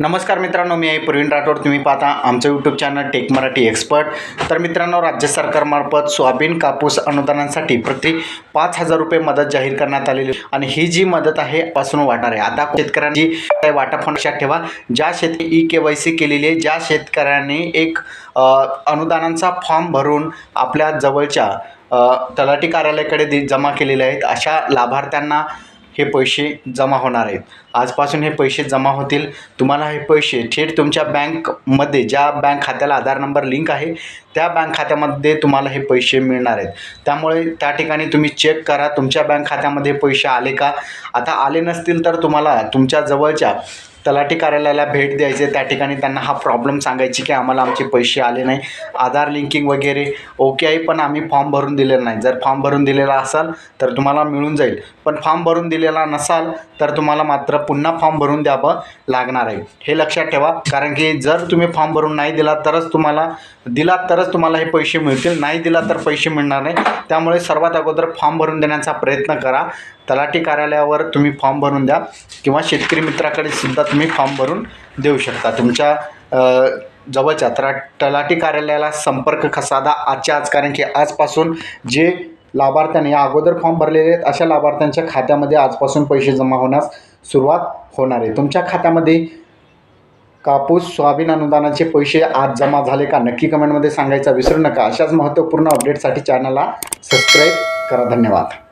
नमस्कार मित्रांनो मी आहे प्रवीण राठोड. तुम्ही पाहता आमचं YouTube channel tech Marathi expert तर मित्रांनो राज्य सरकारमार्फत सोयाबीन कापूस अनुदानांसाठी प्रति पाच हजार रुपये मदत जाहीर करण्यात आलेली आहे. आणि ही जी मदत आहे पासून वाटणार आहे. आता शेतकऱ्यांची काही वाटप लक्षात ठेवा. ज्या शेती ई के वाय सी केलेली आहे ज्या शेतकऱ्यांनी एक अनुदानांचा फॉर्म भरून आपल्या जवळच्या तलाठी कार्यालयाकडे जमा केलेले आहेत अशा लाभार्थ्यांना हे पैसे जमा होणार आहेत. आजपासून हे पैसे जमा होतील. तुम्हाला हे पैसे थेट तुमच्या बँकमध्ये ज्या बँक खात्याला आधार नंबर लिंक आहे त्या बँक खात्यामध्ये तुम्हाला हे पैसे मिळणार आहेत. त्यामुळे त्या ठिकाणी तुम्ही चेक करा तुमच्या बँक खात्यामध्ये पैसे आले का? आता आले नसतील तर तुम्हाला तुमच्या जवळच्या तलाठी कार्यालयाला भेट द्यायचे. त्या ठिकाणी त्यांना हा प्रॉब्लेम सांगायची की आम्हाला आमचे पैसे आले नाही. आधार लिंकिंग वगैरे ओके आहे पण आम्ही फॉर्म भरून दिलेला नाही. जर फॉर्म भरून दिलेला असाल तर तुम्हाला मिळून जाईल. पण फॉर्म भरून दिलेला नसाल तर तुम्हाला मात्र पुन्हा फॉर्म भरून द्यावं लागणार आहे. हे लक्षात ठेवा. कारण की जर तुम्ही फॉर्म भरून नाही दिला तरच तुम्हाला दिलात तरच तुम्हाला हे पैसे मिळतील. नाही दिला तर पैसे मिळणार नाही. त्यामुळे सर्वात अगोदर फॉर्म भरून देण्याचा प्रयत्न करा. तलाठी कार्यालयावर तुम्ही फॉर्म भरून द्या किंवा शेतकरी मित्राकडे सुद्धा तुम्ही फॉर्म भरून देऊ शकता. तुमच्या जवळच्या तरा तलाठी कार्यालयाला संपर्क कसादा साधा आजच्या आज कारण की आजपासून जे लाभार्थ्यांनी या अगोदर फॉर्म भरलेले आहेत अशा लाभार्थ्यांच्या खात्यामध्ये आजपासून पैसे जमा होण्यास सुरुवात होणार आहे. तुमच्या खात्यामध्ये कापूस सोयाबीन अनुदानाचे पैसे आज जमा झाले का? नक्की कमेंटमध्ये सांगायचा विसरू नका. अशाच महत्त्वपूर्ण अपडेटसाठी चॅनलला सबस्क्राईब करा. धन्यवाद.